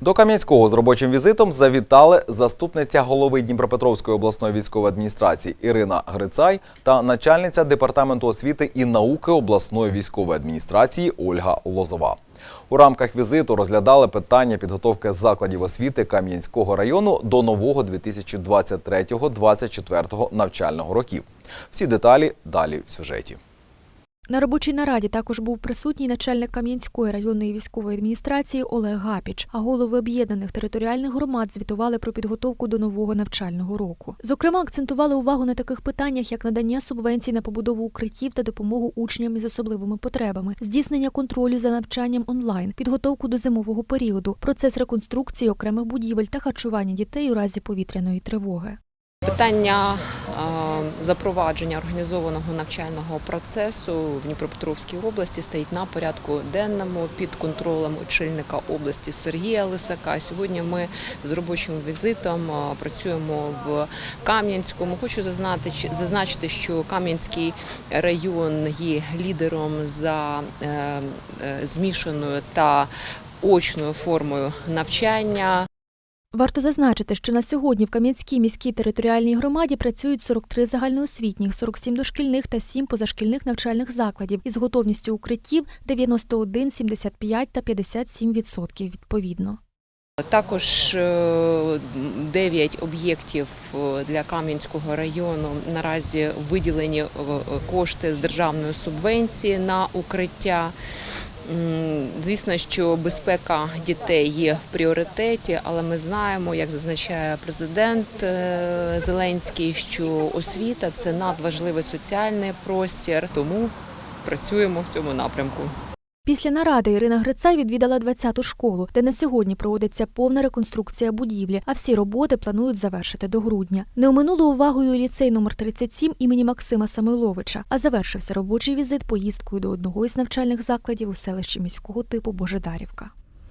До Кам'янського з робочим візитом завітали заступниця голови Дніпропетровської обласної військової адміністрації Ірина Грицай та начальниця департаменту освіти і науки обласної військової адміністрації Ольга Лозова. У рамках візиту розглядали питання підготовки закладів освіти Кам'янського району до нового 2023-2024 навчального років. Всі деталі далі в сюжеті. На робочій нараді також був присутній начальник Кам'янської районної військової адміністрації Олег Гапіч, а голови об'єднаних територіальних громад звітували про підготовку до нового навчального року. Зокрема, акцентували увагу на таких питаннях, як надання субвенцій на побудову укриттів та допомогу учням із особливими потребами, здійснення контролю за навчанням онлайн, підготовку до зимового періоду, процес реконструкції окремих будівель та харчування дітей у разі повітряної тривоги. Питання запровадження організованого навчального процесу в Дніпропетровській області стоїть на порядку денному під контролем очільника області Сергія Лисака. Сьогодні ми з робочим візитом працюємо в Кам'янському. Хочу зазначити, що Кам'янський район є лідером за е, е, змішаною та очною формою навчання. Варто зазначити, що на сьогодні в Кам'янській міській територіальній громаді працюють 43 загальноосвітніх, 47 дошкільних та 7 позашкільних навчальних закладів із готовністю укриттів 91, 75 та 57 відсотків відповідно. Також е, 9 об'єктів е, для Кам'янського району наразі виділені е, кошти з державної субвенції на укриття. Звісно, що безпека дітей є в пріоритеті, але ми знаємо, як зазначає президент е, Зеленський, що освіта це надважливий соціальний простір, тому працюємо в цьому напрямку. Після наради Ірина Грицай відвідала 20-ту школу, де на сьогодні проводиться повна реконструкція будівлі, а всі роботи планують завершити до грудня. Не оминуло увагою ліцей номер 37 імені Максима Самойловича, а завершився робочий візит поїздкою до одного із навчальних закладів у селищі міського типу Божедарівка.